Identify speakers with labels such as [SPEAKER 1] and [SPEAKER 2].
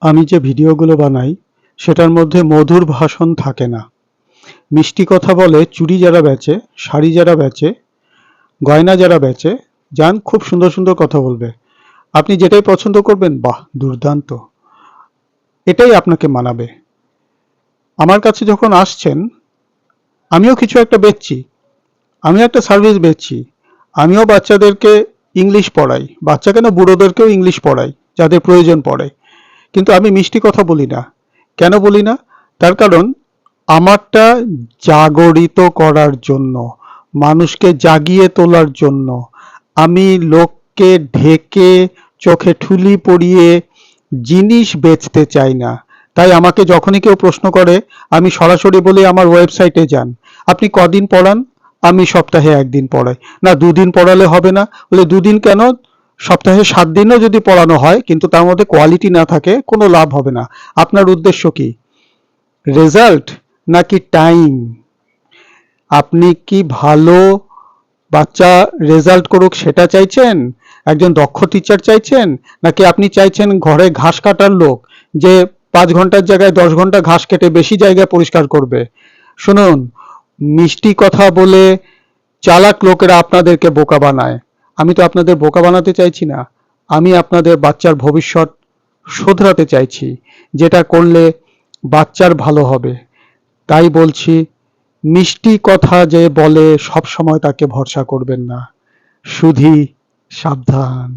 [SPEAKER 1] আমি যে ভিডিওগুলো বানাই, সেটার মধ্যে মধুর ভাষণ থাকে না। মিষ্টি কথা বলে চুড়ি যারা বেচে, শাড়ি যারা বেচে, গয়না যারা বেচে, যান খুব সুন্দর সুন্দর কথা বলবে। আপনি যেটাই পছন্দ করবেন, বাহ, দুর্দান্ত। এটাই আপনাকে মানাবে। আমার কাছে যখন আসছেন, আমিও কিছু একটা বেচছি। আমিও একটা সার্ভিস বেচছি। আমিও বাচ্চাদেরকে ইংলিশ পড়াই। বাচ্চা কেন বুড়োদেরকেও ইংলিশ পড়াই, যাদের প্রয়োজন পড়ে? কিন্তু আমি মিষ্টি কথা বলি না। কেন বলি না? তার কারণ আমারটা জাগরিত করার জন্য, মানুষকে জাগিয়ে তোলার জন্য। আমি লোককে ঢেকে চোখে ঠুলি পরিয়ে জিনিস বেচতে চাই না। তাই আমাকে যখনই কেউ প্রশ্ন করে, আমি সরাসরি বলি, আমার ওয়েবসাইটে যান। আপনি কদিন পড়ান? আমি সপ্তাহে একদিন পড়াই। না, দুদিন পড়ালে হবে না। বলে, দুদিন কেন? সপ্তাহে সাত দিনও যদি পড়ানো হয়, কিন্তু তার মধ্যে কোয়ালিটি না থাকে, কোনো লাভ হবে না। আপনার উদ্দেশ্য কি? রেজাল্ট নাকি টাইম আপনি কি ভালো বাচ্চা রেজাল্ট করুক সেটা চাইছেন? একজন দক্ষ টিচার চাইছেন? নাকি আপনি চাইছেন ঘরে ঘাস কাটার লোক যে পাঁচ ঘণ্টার জায়গায় দশ ঘণ্টা ঘাস কেটে বেশি জায়গা পরিষ্কার করবে? শুনুন, মিষ্টি কথা বলে চালাক লোকেরা আপনাদেরকে বোকা বানায়। আমি তো আপনাদের বোকা বানাতে চাইছি না। আমি আপনাদের বাচ্চার ভবিষ্যৎ শোধরাতে চাইছি, যেটা করলে বাচ্চার ভালো হবে। তাই বলছি, মিষ্টি কথা যে বলে সব সময় তাকে ভরসা করবেন না। শুধু সাবধান।